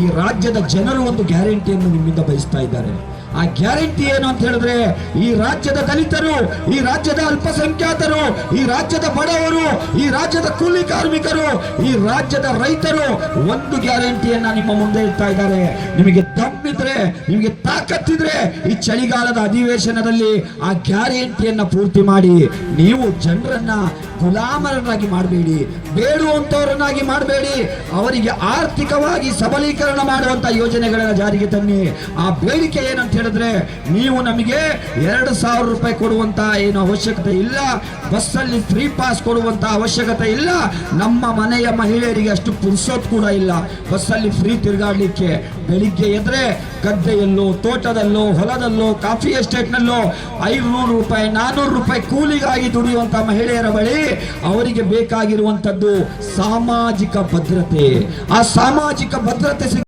ಈ ರಾಜ್ಯದ ಜನರು ಒಂದು ಗ್ಯಾರಂಟಿಯನ್ನು ನಿಮ್ಮಿಂದ ಬಯಸ್ತಾ ಇದ್ದಾರೆ. ಆ ಗ್ಯಾರಂಟಿ ಏನು ಅಂತ ಹೇಳಿದ್ರೆ ಈ ರಾಜ್ಯದ ದಲಿತರು, ಈ ರಾಜ್ಯದ ಅಲ್ಪಸಂಖ್ಯಾತರು, ಈ ರಾಜ್ಯದ ಬಡವರು, ಈ ರಾಜ್ಯದ ಕೂಲಿ ಕಾರ್ಮಿಕರು, ಈ ರಾಜ್ಯದ ರೈತರು ಒಂದು ಗ್ಯಾರಂಟಿಯನ್ನ ನಿಮ್ಮ ಮುಂದೆ ಇಡ್ತಾ ಇದ್ದಾರೆ. ನಿಮಗೆ ತಮ್ಮಿದ್ರೆ ನಿಮಗೆ ತಾಕತ್ತಿದ್ರೆ ಈ ಚಳಿಗಾಲದ ಅಧಿವೇಶನದಲ್ಲಿ ಆ ಗ್ಯಾರಂಟಿಯನ್ನ ಪೂರ್ತಿ ಮಾಡಿ. ನೀವು ಜನರನ್ನ ಗುಲಾಮರನ್ನಾಗಿ ಮಾಡಬೇಡಿ, ಬೇಡುವಂತವರನ್ನಾಗಿ ಮಾಡಬೇಡಿ, ಅವರಿಗೆ ಆರ್ಥಿಕವಾಗಿ ಸಬಲೀಕರಣ ಮಾಡುವಂತ ಯೋಜನೆಗಳನ್ನ ಜಾರಿಗೆ ತನ್ನಿ. ಆ ಬೇಡಿಕೆ ಏನಂತ ಹೇಳಿದ್ರೆ ನೀವು ನಮಗೆ ಎರಡು ಸಾವಿರ ರೂಪಾಯಿ ಕೊಡುವಂತ ಏನು ಅವಶ್ಯಕತೆ ಇಲ್ಲ. ಬಸ್ಸಲ್ಲಿ ಫ್ರೀ ಪಾಸ್ ಕೊಡುವಂತ ಅವಶ್ಯಕತೆ ಇಲ್ಲ. ನಮ್ಮ ಮನೆಯ ಮಹಿಳೆಯರಿಗೆ ಅಷ್ಟು ಪುರುಸೋತ್ ಕೂಡ ಇಲ್ಲ. ಬಸ್ಸಲ್ಲಿ ಫ್ರೀ ತಿರುಗಾಡ್ಲಿಕ್ಕೆ ಬೆಳಿಗ್ಗೆ ಎದ್ರೆ ಗದ್ದೆಯಲ್ಲೋ, ತೋಟದಲ್ಲೋ, ಹೊಲದಲ್ಲೋ ಕಾಫಿ ಎಸ್ಟೇಟ್ನಲ್ಲೋ ಐನೂರು ರೂಪಾಯಿ, ನಾನೂರು ರೂಪಾಯಿ ಕೂಲಿಗಾಗಿ ದುಡಿಯುವಂತ ಮಹಿಳೆಯರ ಬಳಿ ಅವರಿಗೆ ಬೇಕಾಗಿರುವಂತದ್ದು ಸಾಮಾಜಿಕ ಭದ್ರತೆ. ಆ ಸಾಮಾಜಿಕ ಭದ್ರತೆ